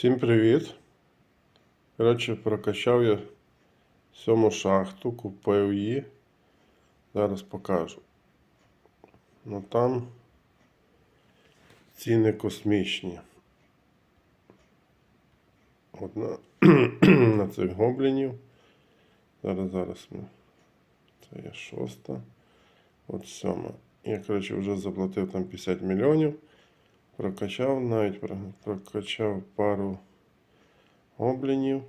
Всім привіт. Коротше, прокачав я сьому шахту, купив її. Зараз покажу. Ну там ціни космічні. От на, на цих гоблінів. Зараз, зараз ми. Це є шоста. От сьома. Я, коротше, вже заплатив там 50 мільйонів. Прокачав навіть прокачав пару гоблінів.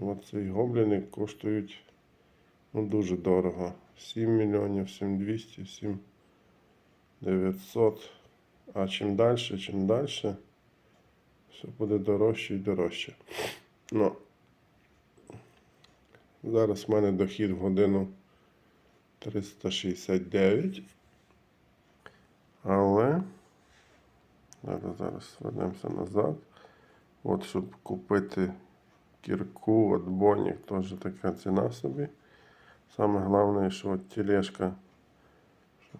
От ці гобліни коштують ну, дуже дорого. 7 мільйонів, 7200, 7900. А чим далі, чим далі, все буде дорожче і дорожче. Ну, зараз в мене дохід в годину 369. Але Зараз, зараз вернемося назад. От, щоб купити кірку от Бонік, теж така ціна собі. Саме головне, що от тележка,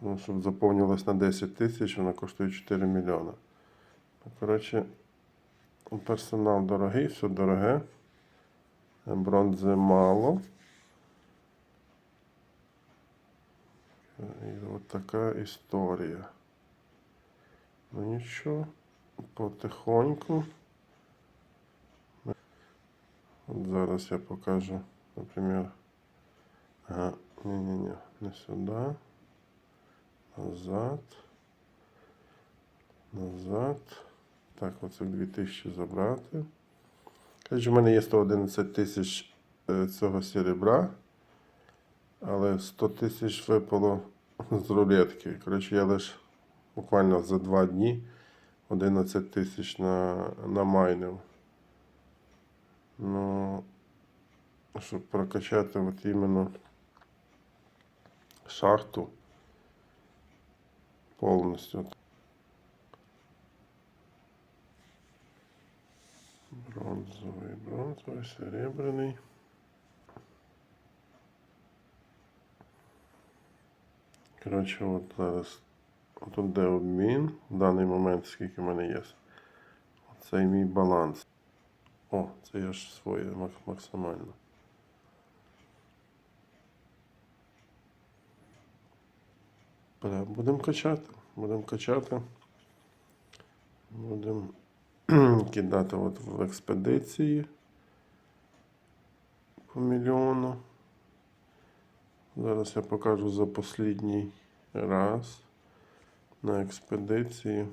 ну, щоб заповнилась на 10 тисяч, вона коштує 4 мільйона. Ну, Коротше, персонал дорогий, все дороге. Бронзи мало. І от така історія. Ну нічого, потихоньку. От зараз я покажу, наприклад. Ага, ні-ні-ні, не сюди. Назад. Назад. Так, оце 2000 забрати. Коротше, в мене є 111 тисяч е, цього серебра, але 100 тисяч випало з рулетки. Коротше, я лише буквально за два дні 11 тисяч на, намайнив. Ну, щоб прокачати от іменно шахту повністю. Бронзовий, бронзовий, серебряний. Коротше, от зараз Тут де обмін в даний момент, скільки в мене є. Це мій баланс. О, це я ж своє максимально. Будемо качати. Будемо качати. Будемо кидати от в експедиції по мільйону. Зараз я покажу за послідній раз на експедиції,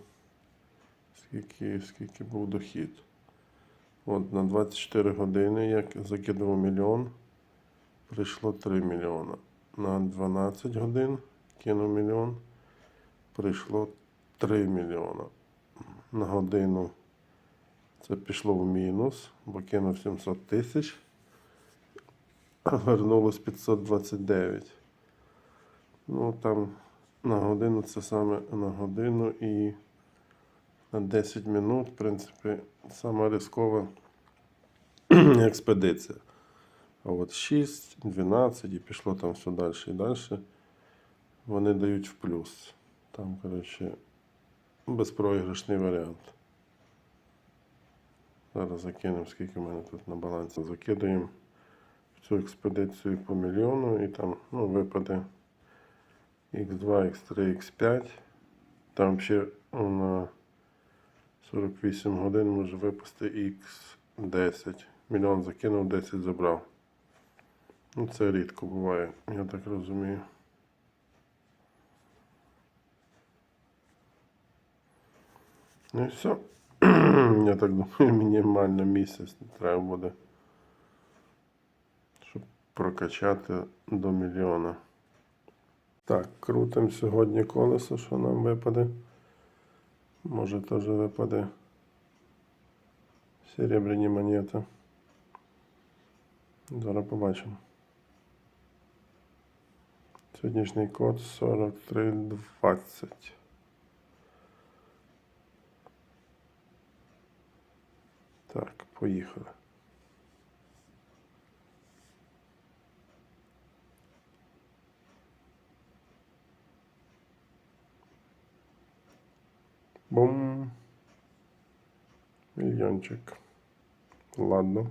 скільки, скільки був дохід. От на 24 години я закидував мільйон, прийшло 3 мільйона. На 12 годин кинув мільйон, прийшло 3 мільйона. На годину це пішло в мінус, бо кинув 700 тисяч, а вернулось 529. Ну там на годину це саме на годину і на 10 минут, в принципі, сама рискова експедиція. А от 6, 12 і пішло там все далі і далі. Вони дають в плюс. Там, коротше, безпроіграшний варіант. Зараз закинемо, скільки в мене тут на балансі. Закидаємо в цю експедицію по мільйону і там ну, випаде X2, X3, X5. Там ще на 48 годин може випасти X10. Мільйон закинув, 10 забрав. Ну, це рідко буває, я так розумію. Ну і все. Я так думаю, мінімально місяць треба буде, щоб прокачати до мільйона. Так, крутимо сьогодні колесо, що нам випаде. Може теж випаде серебряні монети. Зараз побачимо. Сьогоднішній код 4320. Так, поїхали. Бум. Мільйончик. Ладно.